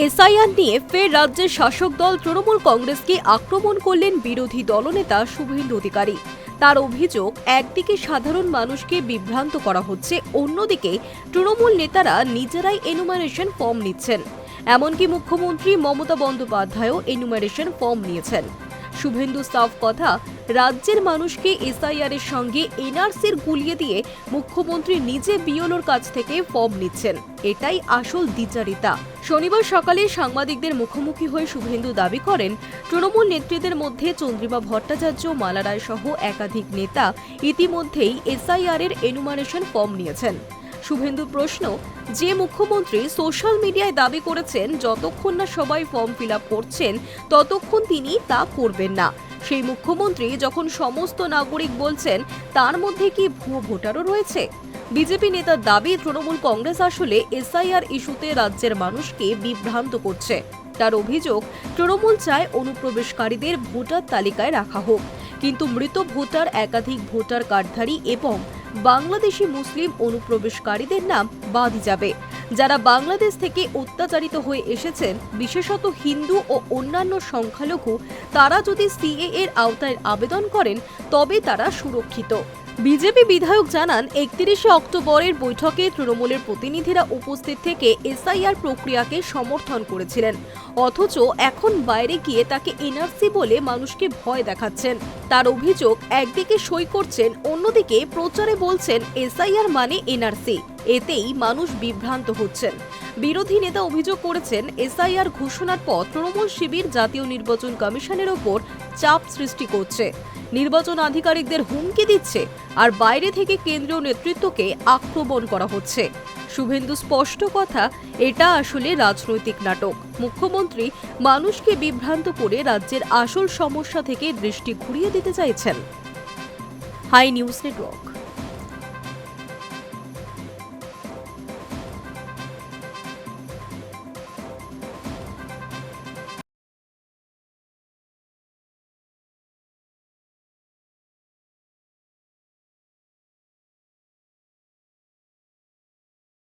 SIR নিয়ে ফের রাজ্যের শাসক দল তৃণমূল কংগ্রেসকে আক্রমণ করলেন বিরোধী দলনেতা শুভেন্দু অধিকারী। তার অভিযোগ, একদিকে সাধারণ মানুষকে বিভ্রান্ত করা হচ্ছে, অন্যদিকে তৃণমূল নেতারা নিজেরাই এনুমারেশন ফর্ম নিচ্ছেন। এমনকি মুখ্যমন্ত্রী মমতা বন্দ্যোপাধ্যায়ও এনুমারেশন ফর্ম নিয়েছেন। শুভেন্দু সাফ কথা রাজ্যের মানুষকে এসআইআর এর সঙ্গে এনআরসির গুলিয়ে দিয়ে মুখ্যমন্ত্রী নিজে বিওলোর কাছ থেকে ফর্ম নিচ্ছেন। এটাই আসল দ্বিচারিতা। শনিবার সকালে সাংবাদিকদের মুখোমুখি হয়ে শুভেন্দু দাবি করেন, তৃণমূল নেত্রীদের মধ্যে চন্দ্রিমা ভট্টাচার্য মালা রায় সহ একাধিক নেতা ইতিমধ্যেই এসআইআর এর এনুমারেশন ফর্ম নিয়েছেন। শুভেন্দুর প্রশ্ন, যে মুখ্যমন্ত্রী সোশ্যাল মিডিয়ায় দাবি করেছেন যতক্ষণ না সবাই ফর্ম ফিল করছেন, ততক্ষণ তিনি তা করবেন না। সেই মুখ্যমন্ত্রী যখন সমস্ত নাগরিক বলছেন, তার মধ্যে কি ভুয়ো ভোটারও রয়েছে? বিজেপি নেতার দাবি, তৃণমূল কংগ্রেস আসলে এসআইআর ইস্যুতে রাজ্যের মানুষকে বিভ্রান্ত করছে। তার অভিযোগ, তৃণমূল চায় অনুপ্রবেশকারীদের ভোটার তালিকায় রাখা হোক। কিন্তু মৃত ভোটার, একাধিক ভোটার কার্ডধারী এবং বাংলাদেশি মুসলিম অনুপ্রবেশকারীদের নাম বাদ যাবে। যারা বাংলাদেশ থেকে অত্যাচারিত হয়ে এসেছেন, বিশেষত হিন্দু ও অন্যান্য সংখ্যালঘু, তারা যদি সিএ এর আওতায় আবেদন করেন, তবে তারা সুরক্ষিত। বিজেপি বিধায়ক জানান, একত্রিশে অক্টোবরের বৈঠকে তৃণমূলের প্রতিনিধিরা উপস্থিত থেকে এসআইআর প্রক্রিয়াকে সমর্থন করেছিলেন। অথচ এখন বাইরে গিয়ে তাকে এনআরসি বলে মানুষকে ভয় দেখাচ্ছেন। তার অভিযোগ, একদিকে সই করছেন, অন্যদিকে প্রচারে বলছেন, এসআইআর মানে এনআরসি। এতেই মানুষ বিভ্রান্ত হচ্ছেন। বিরোধী নেতা অভিযোগ করেছেন এসআইআর ঘোষণার পর তৃণমূল শিবির জাতীয় নির্বাচন কমিশনের ওপর চাপ সৃষ্টি করছে। নির্বাচন আধিকারিকদের হুমকি দিচ্ছে আর বাইরে থেকে কেন্দ্রীয় নেতৃত্বকে আক্রমণ করা হচ্ছে। শুভেন্দু স্পষ্ট কথা, এটা আসলে রাজনৈতিক নাটক। মুখ্যমন্ত্রী মানুষকে বিভ্রান্ত করে রাজ্যের আসল সমস্যা থেকে দৃষ্টি ঘুরিয়ে দিতে চাইছেন। Hi news network.